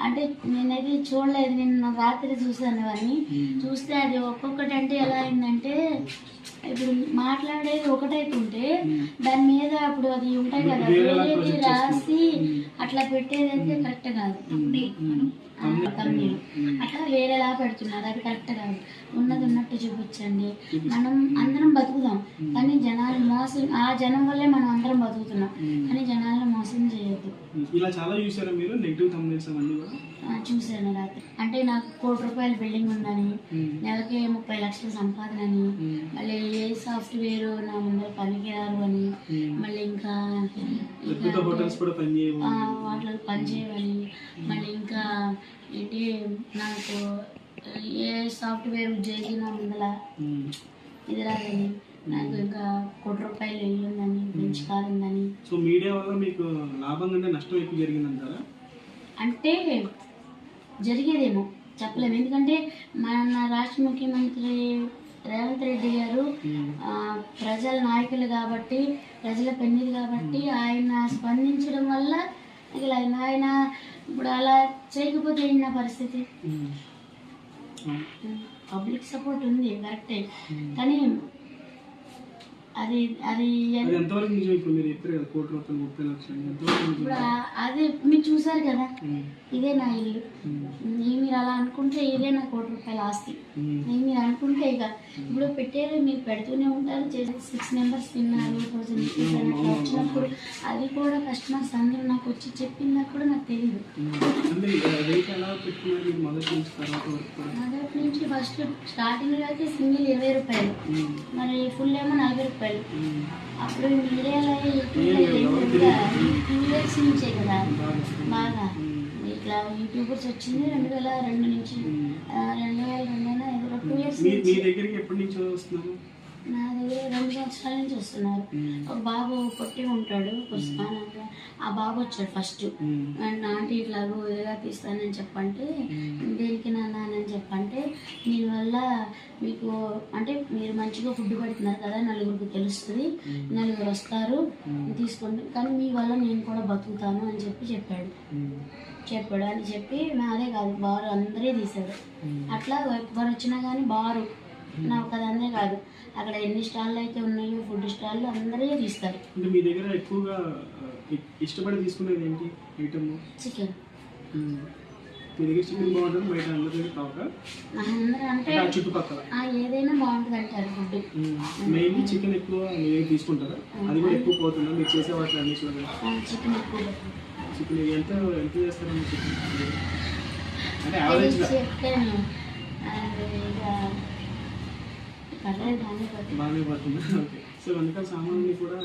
అంటే నేనైతే చూడలేదు నిన్న రాత్రి చూసాను అవన్నీ. చూస్తే అది ఒక్కొక్కటి అంటే ఎలా అయిందంటే ఇప్పుడు మాట్లాడేది ఒకటైతుంటే దాని మీద అప్పుడు అది ఉంటాయి కదా వేరేది రాసి. అట్లా పెట్టేదైతే కరెక్ట్ కాదు. అట్లా వేరేలా పెడుతున్నారు. అది కరెక్ట్ కాదు. ఉన్నది ఉన్నట్టు చూపించండి. మనం అందరం బతుకుదాం. కానీ జనాలు మోసం ఆ జనం వల్లే మనం అందరం బతుకుతున్నాం. కానీ జనాలను మోసం చేయొద్దు. ఇలా చాలా చూసారా మీరు? నెగిటివ్ తమ్ముల్స్ అవన్నీ కూడా? చూశాను రాత్రి. అంటే నాకు కోటి రూపాయల బిల్డింగ్ ఉందని. నెలకి ముప్పై లక్షల సంపాదన అని. మళ్ళీ ఏ సాఫ్ట్వేర్ నా ముందర పనికిరారు అని. మళ్ళీ ఇంకా వాటిలో పనిచేయాలని మళ్ళీ ఇంకా ఏంటి నాకు ఏ సాఫ్ట్వేర్ ఉద్యోగి నా ముందర. ఇది రాదని నాకు ఇంకా కోటి రూపాయలు బెంచ్ కార్ ఉందని సో మీడియా వల్ల మీకు లాభం కంటే నష్టం ఎక్కువ జరిగిందంటారా? అంటే జరిగేదేమో చెప్పలేము. ఎందుకంటే మన రాష్ట్ర ముఖ్యమంత్రి రేవంత్ రెడ్డి గారు ప్రజల నాయకులు కాబట్టి ప్రజల పెన్నిది కాబట్టి ఆయన స్పందించడం వల్ల ఇలా ఆయన ఇప్పుడు అలా చేయకపోతే ఏంటి నా పరిస్థితి. పబ్లిక్ సపోర్ట్ ఉంది కరెక్టే. కానీ అది అది ఎంతవరకు నిజం ఇప్పుడు మీరు చెప్పారు కదా కోటి రూపాయలు ముప్పై లక్షలు ఎంతవరకు నిజం? ఇప్పుడు ఆ- అది మీరు చూసారు కదా. ఇదే నా ఇల్లు. మీరు అలా అనుకుంటే ఇదే నా కోటి రూపాయల ఆస్తి. మీరు అనుకుంటే ఇక ఇప్పుడు పెట్టారు మీరు పెడుతూనే ఉంటారు సిక్స్ మెంబర్స్ తిన్నారు థౌసండ్ వచ్చినప్పుడు అది కూడా కస్టమర్స్ అందరూ నాకు వచ్చి చెప్పిందా కూడా నాకు తెలియదు మొదటి నుంచి ఫస్ట్ స్టార్టింగ్లో అయితే సింగిల్ ఇరవై రూపాయలు. మరి ఫుల్ ఏమో నలభై రూపాయలు. అప్పుడు మీడియాలో నుంచే కదా. బాగా. ఇట్లా యూట్యూబర్స్ వచ్చింది రెండు వేల రెండు నుంచి. రెండు వేల రెండు టూ ఇయర్స్ మీ దగ్గరికి ఎప్పటి నుంచి వస్తున్నారు? నా దగ్గర రెండు సంవత్సరాల నుంచి వస్తున్నారు. ఒక బాబు పొట్టి ఉంటాడు పుస్తకాలు ఆ బాబు వచ్చాడు ఫస్ట్ ఆంటీ ఇట్లా ఇదిగా తీస్తానని చెప్పంటే దేనికి నాన్న అని చెప్పంటే దీనివల్ల మీకు అంటే మీరు మంచిగా ఫుడ్ పెడుతున్నారు కదా నలుగురికి తెలుస్తుంది. నలుగురు వస్తారు తీసుకోండి. కానీ మీ వల్ల నేను కూడా బతుకుతాను అని చెప్పి చెప్పాడు. చెప్పాడు అని చెప్పి నాదే కాదు బారు అందరే తీశాడు ఉమ్. అట్లా ఎవరు వచ్చినా కానీ బారు. నాకు అది అందరే కాదు. అక్కడ ఎన్ని స్టాళ్ళు అయితే ఉన్నాయో ఫుడ్ స్టాళ్ళు అందరే తీస్తారు. అంటే మీ దగ్గర ఎక్కువగా ఇష్టపడి తీసుకునేది ఏంటి ఐటమ్? చికెన్ దగ్గర చికెన్ బాగుంటుంది బయట అందరి దగ్గర కావక అందరూ అంటే ఆ చుట్టుపక్కల. ఏదైనా బాగుంటుంది అంటారు ఫుడ్ మెయిన్లీ చికెన్ ఎక్కువ మీ దగ్గర తీసుకుంటారా? అది కూడా ఎక్కువ పోతుందా? మీరు చేసే వాటి అన్ని చూడండి. చికెన్ ఎక్కువ. చికెన్ ఎంత ఎంత చేస్తారండి చికెన్ అంటే యావరేజ్గా బాగానే పడుతుంది ఓకే సో వెనకాల సామాన్లు కూడా